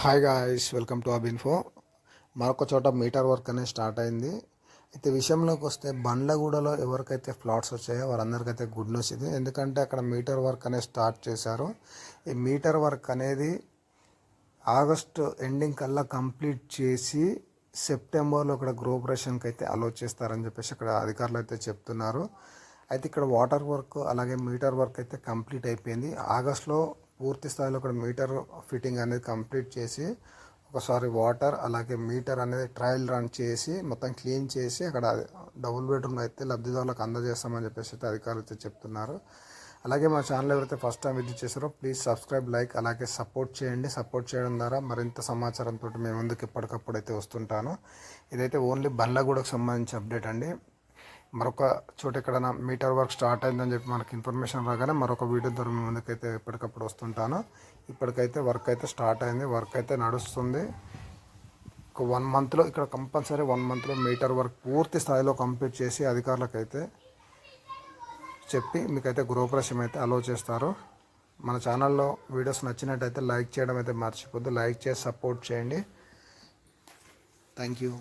Hi guys welcome to Ab Info మరొక చోట metre work అనేది స్టార్ట్ అయింది. అయితే విషయంలోకి వస్తే బండ్లగూడలో ఎవరికైతే ఫ్లాట్స్ వచ్చాయో వారందరికైతే గుడ్ న్యూస్ ఇది. ఎందుకంటే అక్కడ మీటర్ వర్క్ అనేది స్టార్ట్ చేశారు. ఈ మీటర్ వర్క్ అనేది ఆగస్టు ఎండింగ్ కల్లా కంప్లీట్ చేసి సెప్టెంబర్లో ఇక్కడ గ్రోపరేషన్కి అయితే అలో చేస్తారని చెప్పేసి అక్కడ అధికారులు అయితే చెప్తున్నారు. అయితే ఇక్కడ వాటర్ వర్క్ అలాగే మీటర్ వర్క్ అయితే కంప్లీట్ అయిపోయింది. ఆగస్ట్లో పూర్తి స్థాయిలో ఇక్కడ మీటర్ ఫిట్టింగ్ అనేది కంప్లీట్ చేసి ఒకసారి వాటర్ అలాగే మీటర్ అనేది ట్రయల్ రన్ చేసి మొత్తం క్లీన్ చేసి అక్కడ డబుల్ బెడ్రూమ్ అయితే లబ్ధిదారులకు అందజేస్తామని చెప్పేసి అయితే అధికారులు అయితే చెప్తున్నారు. అలాగే మా ఛానల్ ఎవరైతే ఫస్ట్ టైం విజిట్ చేశారో ప్లీజ్ సబ్స్క్రైబ్ లైక్ అలాగే సపోర్ట్ చేయండి. సపోర్ట్ చేయడం ద్వారా మరింత సమాచారంతో మేము ముందుకు ఎప్పటికప్పుడు అయితే వస్తుంటాను. ఇదైతే ఓన్లీ బండ్లగూడకు సంబంధించి అప్డేట్ అండి. మరొక చోట ఎక్కడైనా మీటర్ వర్క్ స్టార్ట్ అయిందని చెప్పి మనకి ఇన్ఫర్మేషన్ రాగానే మరొక వీడియో ద్వారా మీ ముందుకైతే ఎప్పటికప్పుడు వస్తుంటాను. ఇప్పటికైతే వర్క్ అయితే స్టార్ట్ అయింది వర్క్ అయితే నడుస్తుంది. ఒక వన్ మంత్లో ఇక్కడ కంపల్సరీ వన్ మంత్లో మీటర్ వర్క్ పూర్తి స్థాయిలో కంప్లీట్ చేసి అధికారులకైతే చెప్పి మీకైతే గృహప్రవేశం అయితే అలో చేస్తారు. మన ఛానల్లో వీడియోస్ నచ్చినట్టయితే లైక్ చేయడం అయితే మర్చిపోద్దు లైక్ చేసి సపోర్ట్ చేయండి. Thank you.